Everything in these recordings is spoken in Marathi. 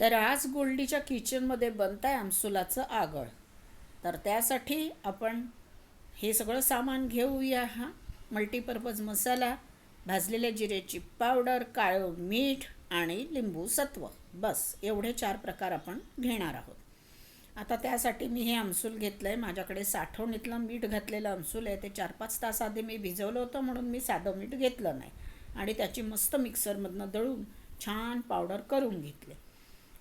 तर आज गोल्डीच्या किचनमध्ये बनत आहे आमसुलाचं आगळ. तर त्यासाठी आपण हे सगळं सामान घेऊया हा. मल्टीपर्पज मसाला भाजलेल्या जिऱ्याची पावडर काळं मीठ आणि लिंबू सत्व. बस एवढे चार प्रकार आपण घेणार आहोत. आता त्यासाठी मी हे आमसूल घेतलं आहे माझ्याकडे साठवणीतलं मीठ घातलेलं आमसूल आहे. ते चार पाच तास आधी मी भिजवलं होतं म्हणून मी साधं मीठ घेतलं नाही. आणि त्याची मस्त मिक्सरमधनं दळून छान पावडर करून घेतले.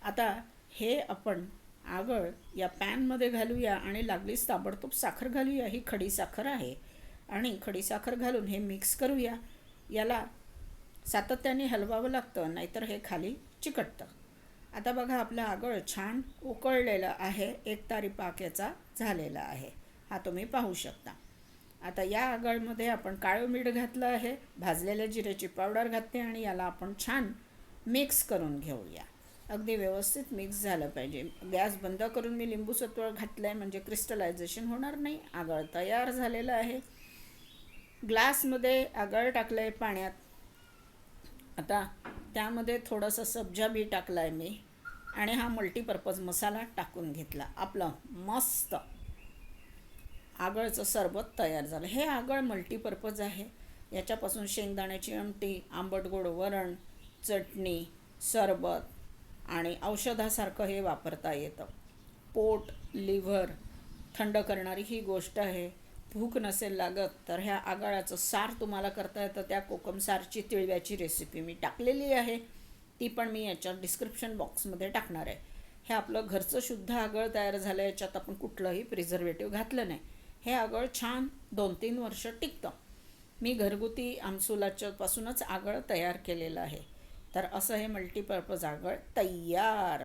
आता हे आपण आगळ या पॅनमध्ये घालूया आणि लागलीच ताबडतोब साखर घालूया. ही खडी साखर आहे आणि खडी साखर घालून हे मिक्स करूया. याला सातत्याने हलवावं लागतं नाहीतर हे खाली चिकटतं. आता बघा आपलं आगळ छान उकळलेलं आहे. एक तारी पाक याचा झालेला आहे. हा तुम्ही पाहू शकता. आता या आगळमध्ये आपण काळं मीठ घातलं आहे. भाजलेल्या जिऱ्याची पावडर घातली आणि याला आपण छान मिक्स करून घेऊया. अगदी व्यवस्थित मिक्स झालं पाहिजे. गॅस बंद करून मी लिंबू सत्व घातलं आहे म्हणजे क्रिस्टलायझेशन होणार नाही. आगळ तयार झालेलं आहे. ग्लासमध्ये आगळ टाकलं आहे पाण्यात. आता त्यामध्ये थोडंसं सब्जा बी टाकला आहे मी आणि हा मल्टीपर्पज मसाला टाकून घेतला. आपलं मस्त आगळचं सरबत तयार झालं. हे आगळ मल्टीपर्पज आहे. याच्यापासून शेंगदाण्याची आमटी आंबट गोड वरण चटणी सरबत आणि औषधासारखं हे वापरता येतं. पोट लिव्हर थंड करणारी ही गोष्ट आहे. भूक नसेल लागत तर ह्या आगाळाचं सार तुम्हाला करता येतं. त्या कोकम सारची तिळव्याची रेसिपी मी टाकलेली आहे. ती पण मी याच्या डिस्क्रिप्शन बॉक्समध्ये टाकणार आहे. हे आपलं घरचं शुद्ध आगळ तयार झालं याच्यात आपण कुठलंही प्रिझर्वेटिव्ह घातलं नाही. हे आगळ छान दोन तीन वर्ष टिकतं. मी घरगुती आमसुलाच्यापासूनच आगळ तयार केलेलं आहे. तर असं हे मल्टीपर्पज आगळ तयार.